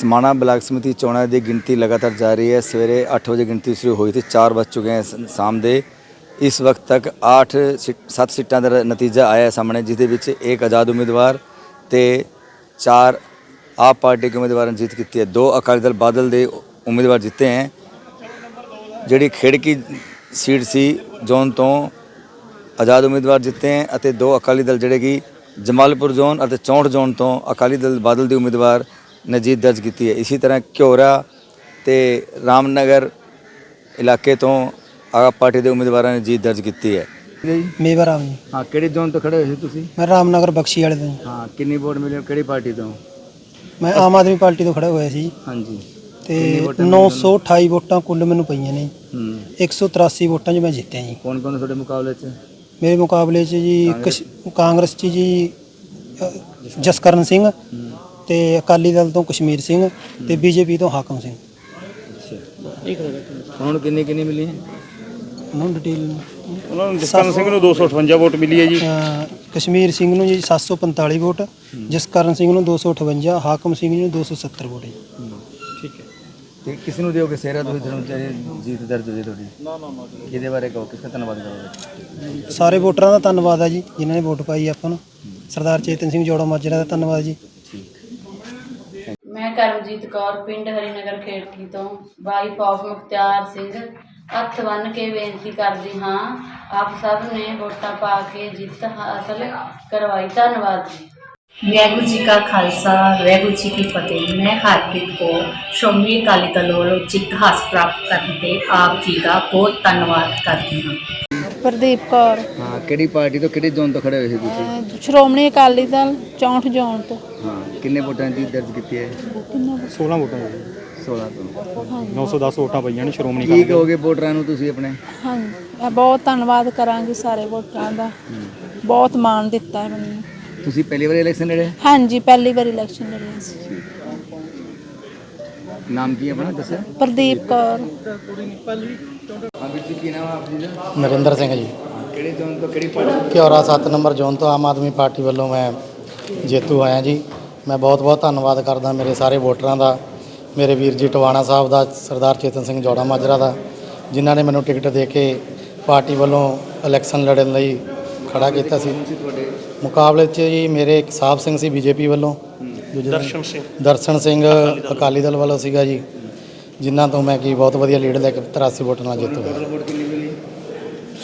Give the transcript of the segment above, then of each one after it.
Samana block ਸਮਿਤੀ ਚੋਣਾਂ ਦੀ ਗਿਣਤੀ ਲਗਾਤਾਰ ਜਾਰੀ ਹੈ। ਸਵੇਰੇ 8 ਵਜੇ ਗਿਣਤੀ ਸ਼ੁਰੂ ਹੋਈ ਸੀ 4 ਵੱਜ ਚੁੱਕੇ हैं ਸ- ਸ਼ਾਮ ਦੇ। ਇਸ ਵਕਤ ਤੱਕ 8 7 ਸੀਟਾਂ ਦਾ ਨਤੀਜਾ ਆਇਆ ਸਾਹਮਣੇ, ਜਿਸ ਦੇ ਵਿੱਚ ਇੱਕ ਆਜ਼ਾਦ ਉਮੀਦਵਾਰ ਤੇ 4 ਆਪ ਪਾਰਟੀ ਦੇ ਉਮੀਦਵਾਰਾਂ ਨੇ ਜਿੱਤ ਕੀਤੀ ਹੈ। ਦੋ ਅਕਾਲੀ ਦਲ ਬਾਦਲ ਦੇ ਉਮੀਦਵਾਰ ਜਿੱਤੇ ਹੈ। ਜਿਹੜੀ ਖੇੜਕੀ ਸੀਟ ਸੀ, ਜ਼ੋਨ ਤੋਂ ਆਜ਼ਾਦ ਉਮੀਦਵਾਰ ਜਿੱਤੇ ਹੈ ਅਤੇ ਦੋ ਅਕਾਲੀ ਦਲ, ਜਿਹੜੇ ਕਿ ਜਮਾਲਪੁਰ ਜ਼ੋਨ ਅਤੇ ਚੌਂਠ ਜ਼ੋਨ ਤੋਂ ਅਕਾਲੀ ਦਲ ਬਾਦਲ ਦੇ ਉਮੀਦਵਾਰ ਨੇ ਜਿੱਤ ਦਰਜ ਕੀਤੀ ਹੈ। ਇਸੇ ਤਰ੍ਹਾਂ ਘਿਓਰਾ ਤੇ ਰਾਮਨਗਰ ਇਲਾਕੇ ਤੋਂ ਆਪ ਪਾਰਟੀ ਦੇ ਉਮੀਦਵਾਰਾਂ ਨੇ ਜਿੱਤ ਦਰਜ ਕੀਤੀ ਹੈ। ਮੇਵਾ ਰਾਮ ਜੀ। ਹਾਂ ਕਿਹੜੀ ਜ਼ੋਨ ਤੋਂ ਖੜੇ ਹੋਏ ਸੀ ਤੁਸੀਂ? ਮੈਂ ਰਾਮਨਗਰ ਬਖਸ਼ੀ ਵਾਲੇ ਤੋਂ। ਹਾਂ ਕਿੰਨੀ ਵੋਟ ਮਿਲੀ ਕਿਹੜੀ ਪਾਰਟੀ ਤੋਂ? ਮੈਂ ਆਮ ਆਦਮੀ ਪਾਰਟੀ ਤੋਂ ਖੜਾ ਹੋਇਆ ਸੀ। ਹਾਂਜੀ। ਤੇ 928 ਵੋਟਾਂ ਕੁੱਲ ਮੈਨੂੰ ਪਈਆਂ ਨੇ। ਹੂੰ। 183 ਵੋਟਾਂ 'ਚ ਮੈਂ ਜਿੱਤਿਆ ਜੀ। ਕੌਣ ਕੌਣ ਤੁਹਾਡੇ ਮੁਕਾਬਲੇ 'ਚ? ਮੇਰੇ ਮੁਕਾਬਲੇ 'ਚ ਜੀ ਕਸ਼- ਕਾਂਗਰਸ 'ਚ ਜੀ ਜਸਕਰਨ ਸਿੰਘ ਤੇ ਅਕਾਲੀ ਦਲ ਤੋਂ ਕਸ਼ਮੀਰ ਸਿੰਘ ਤੇ ਬੀਜੇਪੀ ਤੋਂ ਹਾਕਮ ਸਿੰਘ। ਹੁਣ ਕਿੰਨੀ ਕਿੰਨੀ ਮਿਲੀ ਹੈ? ਉਹਨਾਂ ਨੂੰ ਡਿਟੇਲ ਉਹਨਾਂ ਨੂੰ ਜਸਕਰਨ ਸਿੰਘ ਨੂੰ 258 ਵੋਟ ਮਿਲੀ ਹੈ ਜੀ। ਕਸ਼ਮੀਰ ਸਿੰਘ ਨੂੰ ਜੀ 745 ਵੋਟ ਜਸਕਰਨ ਸਿੰਘ ਨੂੰ 258 ਹਾਕਮ ਸਿੰਘ ਨੂੰ 270 ਵੋਟ ਜੀ। ਠੀਕ ਹੈ। ਤੇ ਕਿਸ ਨੂੰ ਦਿਓਗੇ ਸੇਰਾ ਤੁਸੀਂ ਤੁਹਾਨੂੰ ਚਾਹੇ ਜੀਤ ਦਰਜ ਹੋਈ ਤੁਹਾਡੀ? ਨਾ ਨਾ ਨਾ। ਕਿਹਦੇ ਬਾਰੇ ਕਹੋ? ਕਿਸ ਦਾ ਧੰਨਵਾਦ ਕਰੋਗੇ ਸਾਰੇ ਵੋਟਰਾਂ ਦਾ ਧੰਨਵਾਦ ਹੈ ਜੀ ਜਿਨ੍ਹਾਂ ਨੇ ਵੋਟ ਪਾਈ ਆਪਾਂ ਨੂੰ। ਸਰਦਾਰ ਚੇਤਨ ਸਿੰਘ ਜੋੜਾ ਮਾਜਰਾ ਦਾ ਧੰਨਵਾਦ ਜੀ। ਕਰਮਜੀਤ ਕੌਰ, ਪਿੰਡ ਹਰੀਨਗਰ ਖੇੜਕੀ ਤੋਂ ਵਾਈਫ ਆਫ ਮੁਖਤਿਆਰ ਸਿੰਘ, ਹੱਥ ਬੰਨ੍ਹ ਕੇ ਬੇਨਤੀ ਕਰਦੀ ਹਾਂ, ਆਪ ਸਭ ਨੇ ਵੋਟਾਂ ਪਾ ਕੇ ਜਿੱਤ ਹਾਸਲ ਕਰਵਾਈ। ਧੰਨਵਾਦ ਜੀ। ਵਾਹਿਗੁਰੂ ਜੀ ਕਾ ਖਾਲਸਾ, ਵਾਹਿਗੁਰੂ ਜੀ ਕੀ ਫਤਿਹ। ਮੈਂ ਹਰਪ੍ਰੀਤ ਕੌਰ, ਸ਼੍ਰੋਮਣੀ ਅਕਾਲੀ ਦਲ ਵੱਲੋਂ ਜਿੱਤ ਹਾਸਲ ਪ੍ਰਾਪਤ ਕਰਨ ਤੇ ਆਪ ਜੀ ਦਾ ਬਹੁਤ ਧੰਨਵਾਦ ਕਰਦੀ ਹਾਂ। ਪ੍ਰਦੀਪ ਕੌਰ। ਹਾਂ ਕਿਹੜੀ ਪਾਰਟੀ ਤੋਂ ਕਿਹੜੀ ਜ਼ੋਨ ਤੋਂ ਖੜੇ ਹੋਏ ਸੀ ਤੁਸੀਂ? ਅਹ ਸ਼੍ਰੋਮਣੀ ਅਕਾਲੀ ਦਲ 64 ਜ਼ੋਨ ਤੋਂ। ਹਾਂ ਕਿੰਨੇ ਵੋਟਾਂ ਦੀ ਦਰਜ ਕੀਤੀ ਹੈ? 16 ਵੋਟਾਂ? 16 ਤੋਂ। 910 ਵੋਟਾਂ ਪਈਆਂ ਨੇ ਸ਼੍ਰੋਮਣੀ ਕੀ ਕਹੋਗੇ ਵੋਟਰਾਂ ਨੂੰ ਤੁਸੀਂ ਆਪਣੇ? ਮੈਂ ਬਹੁਤ ਧੰਨਵਾਦ ਕਰਾਂਗੀ ਸਾਰੇ ਵੋਟਰਾਂ ਦਾ। ਬਹੁਤ ਮਾਣ ਦਿੱਤਾ ਹੈ ਮੈਨੂੰ। ਤੁਸੀਂ ਪਹਿਲੀ ਵਾਰ ਇਲੈਕਸ਼ਨ ਲੜੇ? ਹਾਂਜੀ ਪਹਿਲੀ ਵਾਰ ਇਲੈਕਸ਼ਨ ਲੜੀ ਸੀ ਨਾਮ ਕੀ ਹੈ ਆਪਣਾ ਦੱਸਿਆ ਪ੍ਰਦੀਪ ਕੌਰ। ਹਾਂ ਵੀਰ ਜੀ ਕੀ ਨਾਮ ਹੈ ਆਪ ਜੀ ਦਾ? ਨਰਿੰਦਰ ਸਿੰਘ ਜੀ। ਕਿਹੜੀ ਜ਼ੋਨ ਤੋਂ ਕਿਹੜੀ ਪਾਰਟੀ ਘਿਓਰਾ 7 ਨੰਬਰ ਜ਼ੋਨ ਤੋਂ ਆਮ ਆਦਮੀ ਪਾਰਟੀ ਵੱਲੋਂ ਮੈਂ ਜੇਤੂ ਆਇਆ ਜੀ। ਮੈਂ ਬਹੁਤ ਬਹੁਤ ਧੰਨਵਾਦ ਕਰਦਾ ਮੇਰੇ ਸਾਰੇ ਵੋਟਰਾਂ ਦਾ ਮੇਰੇ ਵੀਰ ਜੀ ਟਵਾਣਾ ਸਾਹਿਬ ਦਾ ਸਰਦਾਰ ਚੇਤਨ ਸਿੰਘ ਜੋੜਾ ਮਾਜਰਾ ਦਾ ਜਿਨ੍ਹਾਂ ਨੇ ਮੈਨੂੰ ਟਿਕਟ ਦੇ ਕੇ ਪਾਰਟੀ ਵੱਲੋਂ ਇਲੈਕਸ਼ਨ ਲੜਨ ਲਈ ਖੜਾ ਕੀਤਾ ਸੀ। ਮੁਕਾਬਲੇ 'ਚ ਜੀ ਮੇਰੇ ਇੱਕ ਸਾਹਿਬ ਸਿੰਘ ਸੀ ਬੀਜੇਪੀ ਵੱਲੋਂ। ਦਰਸ਼ਨ ਸਿੰਘ। ਦਰਸ਼ਨ ਸਿੰਘ ਅਕਾਲੀ ਦਲ ਵੱਲੋਂ। ਸੀਗਾ ਜੀ। ਜਿਨ੍ਹਾਂ ਤੋਂ ਮੈਂ ਕੀ ਬਹੁਤ ਵਧੀਆ ਲੀਡ ਲੈ ਕੇ 83 ਵੋਟਾਂ ਨਾਲ ਜਿੱਤ ਹੋਇਆ ਵੋਟ ਕਿੰਨੀ ਮਿਲੀ?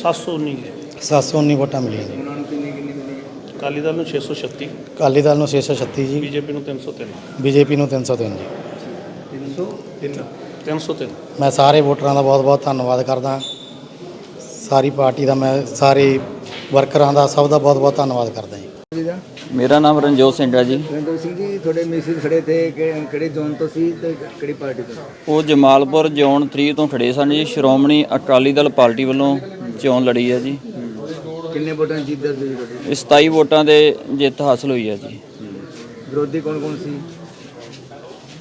719 719 ਵੋਟਾਂ ਮਿਲੀਆਂ ਜੀ। ਅਕਾਲੀ ਦਲ ਨੂੰ 636 ਅਕਾਲੀ ਦਲ ਨੂੰ 636 ਜੀ। ਬੀਜੇਪੀ ਨੂੰ 303 ਬੀਜੇਪੀ ਨੂੰ 303 ਜੀ। 303 ਮੈਂ ਸਾਰੇ ਵੋਟਰਾਂ ਦਾ ਬਹੁਤ-ਬਹੁਤ ਧੰਨਵਾਦ ਕਰਦਾ। ਸਾਰੀ ਪਾਰਟੀ ਦਾ ਮੈਂ ਸਾਰੇ ਵਰਕਰਾਂ ਦਾ ਸਭ ਦਾ ਬਹੁਤ-ਬਹੁਤ ਧੰਨਵਾਦ ਕਰਦਾ ਜੀ। ਜੀ ਦਾ? ਮੇਰਾ ਨਾਮ ਰਣਜੋਤ ਸਿੰਘ ਹੈ ਜੀ। ਰਣਜੋਤ ਸਿੰਘ ਜੀ ਤੁਹਾਡੇ ਮਿਸਿਸ ਖੜੇ ਕਿ- ਕਿਹੜੇ ਜ਼ੋਨ ਤੋਂ ਸੀ ਤੇ ਕਿਹੜੀ ਪਾਰਟੀ ਤੋਂ? ਉਹ ਜਮਾਲਪੁਰ ਜ਼ੋਨ 3 ਤੋਂ ਖੜੇ ਸਨ ਜੀ। ਸ਼੍ਰੋਮਣੀ ਅਕਾਲੀ ਦਲ ਪਾਰਟੀ ਵੱਲੋਂ ਚੋਣ ਲੜੀ ਹੈ ਜੀ। ਕਿੰਨੇ ਵੋਟਾਂ ਦੀ ਜਿੱਤ ਦਰਜ ਹੋਈ ਤੁਹਾਡੀ? ਇਹ 27 ਵੋਟਾਂ ਦੇ ਜਿੱਤ ਹਾਸਲ ਹੋਈ ਹੈ ਜੀ। ਵਿਰੋਧੀ ਕੌਣ ਕੌਣ ਸੀ?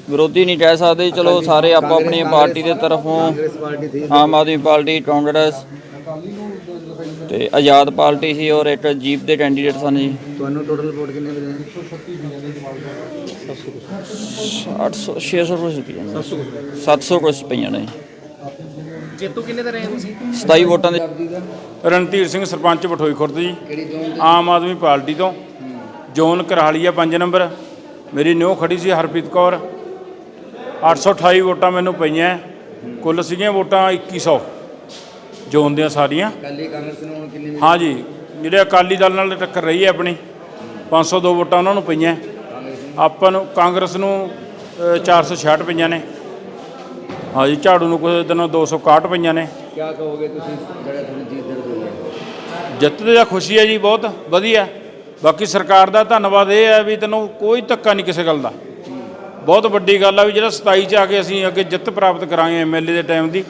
ਵਿਰੋਧੀ ਨਹੀਂ ਕਹਿ ਸਕਦੇ। ਚਲੋ ਸਾਰੇ ਆਪੋ ਆਪਣੀ ਪਾਰਟੀ ਦੇ ਤਰਫੋਂ ਕਾਂਗਰਸ ਪਾਰਟੀ ਥੀ ਆਮ ਆਦਮੀ ਪਾਰਟੀ ਕਾਂਗਰਸ ਤੇ ਆਜ਼ਾਦ ਪਾਰਟੀ ਸੀ ਔਰ ਇੱਕ ਜੀਪ ਦੇ ਕੈਂਡੀਡੇਟ ਸਨ ਜੀ। ਤੁਹਾਨੂੰ ਟੋਟਲ ਵੋਟ ਕਿੰਨੇ ਮਿਲੇ? 800 600 ਕੁਛ ਰੁਪਈਆ ਨੇ। 700 ਕੁਛ ਪਈਆਂ ਨੇ। ਜੇਤੂ ਕਿੰਨੇ ਦੇ ਰਹੇ ਤੁਸੀਂ? 27 ਵੋਟਾਂ ਦੇ। ਰਣਧੀਰ ਸਿੰਘ ਸਰਪੰਚ ਬਠੋਈ ਖੁਰਦ ਜੀ। ਆਮ ਆਦਮੀ ਪਾਰਟੀ ਤੋਂ। ਜ਼ੋਨ ਕਰਹਾਲੀ ਆ 5 ਨੰਬਰ। ਮੇਰੀ ਨਿਓ ਖੜੀ ਸੀ ਹਰਪ੍ਰੀਤ ਕੌਰ। 828 ਵੋਟਾਂ ਮੈਨੂੰ ਪਈਆਂ। ਕੁੱਲ ਸੀਗੀਆਂ ਵੋਟਾਂ 2100 ਜ਼ੋਨ ਦੀਆਂ ਸਾਰੀਆਂ ਕਾਲੀ ਕਾਂਗਰਸ ਨੂੰ ਕਿੰਨੀ ਮਿਲੀ? ਹਾਂ ਜੀ ਜਿਹੜੇ ਅਕਾਲੀ ਦਲ ਨਾਲ ਟੱਕਰ ਰਹੀ ਹੈ ਆਪਣੀ 502 ਵੋਟਾਂ ਉਹਨਾਂ ਨੂੰ ਪਈਆਂ। ਆਪਾਂ ਨੂੰ ਕਾਂਗਰਸ ਨੂੰ ਅ, 466 ਪਈਆਂ ਨੇ। ਹਾਂ ਜੀ ਝਾੜੂ ਨੂੰ ਕੁਝ ਦਿਨੋਂ 261 ਪਈਆਂ ਨੇ। ਕੀ ਕਹੋਗੇ ਤੁਸੀਂ ਜਿਹੜਾ ਤੁਹਾਡੀ ਜਿੱਤ ਦਰਜ ਹੋਈ ਹੈ ਜਿੱਤ ਦੀ ਖੁਸ਼ੀ ਹੈ ਜੀ ਬਹੁਤ ਵਧੀਆ। ਬਾਕੀ ਸਰਕਾਰ ਦਾ ਧੰਨਵਾਦ ਇਹ ਹੈ ਵੀ ਤੈਨੂੰ ਕੋਈ ਧੱਕਾ ਨਹੀਂ ਕਿਸੇ ਗੱਲ ਦਾ। ਬਹੁਤ ਵੱਡੀ ਗੱਲ ਆ ਵੀ ਜਿਹੜਾ 27 ਚ ਆ ਕੇ ਅਸੀਂ ਅੱਗੇ ਜਿੱਤ ਪ੍ਰਾਪਤ ਕਰਾਂਗੇ ਐਮਐਲਏ ਦੇ ਟਾਈਮ ਦੀ।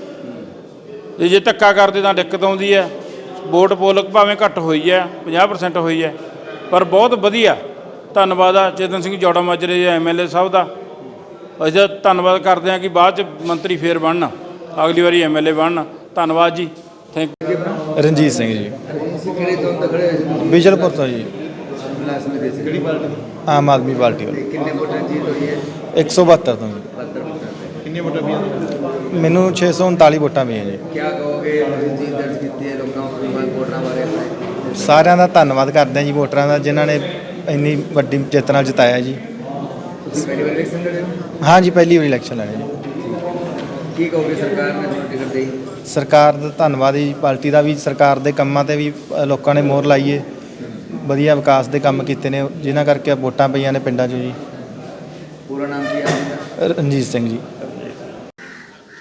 ਤੇ ਜੇ ਧੱਕਾ ਕਰਦੇ ਤਾਂ ਦਿੱਕਤ ਆਉਂਦੀ ਹੈ। ਵੋਟ ਪੋਲ ਭਾਵੇਂ ਘੱਟ ਹੋਈ ਹੈ 50% ਹੋਈ ਹੈ ਪਰ ਬਹੁਤ ਵਧੀਆ। ਧੰਨਵਾਦ ਆ ਚੇਤਨ ਸਿੰਘ ਜੋੜਾ ਮਾਜਰੇ ਦੇ ਐਮਐਲਏ ਸਾਹਿਬ ਦਾ। ਅਸੀਂ ਤਾਂ ਧੰਨਵਾਦ ਕਰਦੇ ਹਾਂ ਕਿ ਬਾਅਦ ਚ ਮੰਤਰੀ ਫੇਰ ਬਣਨ ਅਗਲੀ ਵਾਰੀ ਐਮਐਲਏ ਬਣਨ। ਧੰਨਵਾਦ ਜੀ। ਥੈਂਕ ਰਣਜੀਤ ਸਿੰਘ ਜੀ। ਕਿਹੜੇ ਤੋਂ ਖੜੇ ਬਿਜਲਪੁਰ ਤੋਂ ਜੀ। ਕਿਹੜੀ ਪਾਰਟੀ? ਆਮ ਆਦਮੀ ਪਾਰਟੀ ਵੱਲੋਂ। ਕਿੰਨੇ ਵੋਟਾਂ ਜਿੱਤ ਹੋਈ ਹੈ? 172 ਤੋਂ ਜੀ। ਕਿੰਨੀ ਵੋਟਾਂ ਪਈਆਂ? ਮੈਨੂੰ 639 ਵੋਟਾਂ ਪਈਆਂ ਜੀ। ਕੀ ਕਹੋਗੇ ਜੀ ਦਰਜ ਕੀਤੀ ਹੈ ਲੋਕਾਂ ਨੂੰ ਵੋਟਰਾਂ ਬਾਰੇ? ਸਾਰਿਆਂ ਦਾ ਧੰਨਵਾਦ ਕਰਦੇ ਹਾਂ ਜੀ ਵੋਟਰਾਂ ਦਾ ਜਿਨ੍ਹਾਂ ਨੇ ਇੰਨੀ ਵੱਡੀ ਜਿੱਤ ਨਾਲ ਜਿਤਾਇਆ ਜੀ। ਪਹਿਲੀ ਵਾਰ ਇਲੈਕਸ਼ਨ ਲੜੇ ਹੋ? ਹਾਂ ਜੀ ਪਹਿਲੀ ਵਾਰੀ ਇਲੈਕਸ਼ਨ ਲੜੇ ਜੀ। ਕੀ ਕਹੋਗੇ ਸਰਕਾਰ ਨੇ ਤੁਹਾਨੂੰ ਟਿਕਟ ਦੇਈ ਸਰਕਾਰ ਦਾ ਧੰਨਵਾਦ ਜੀ ਪਾਰਟੀ ਦਾ ਵੀ ਸਰਕਾਰ ਦੇ ਕੰਮਾਂ ਤੇ ਵੀ ਅ, ਲੋਕਾਂ ਨੇ ਮੋਹਰ ਲਾਈ ਏ। ਵਧੀਆ ਵਿਕਾਸ ਦੇ ਕੰਮ ਕੀਤੇ ਨੇ ਜਿਨ੍ਹਾਂ ਕਰਕੇ ਵੋਟਾਂ ਪਈਆਂ ਨੇ ਪਿੰਡਾਂ 'ਚੋਂ ਜੀ। ਪੂਰਾ ਨਾਮ ਕੀ ਹੈ ਆਪਣਾ ਰਣਜੀਤ ਸਿੰਘ ਜੀ।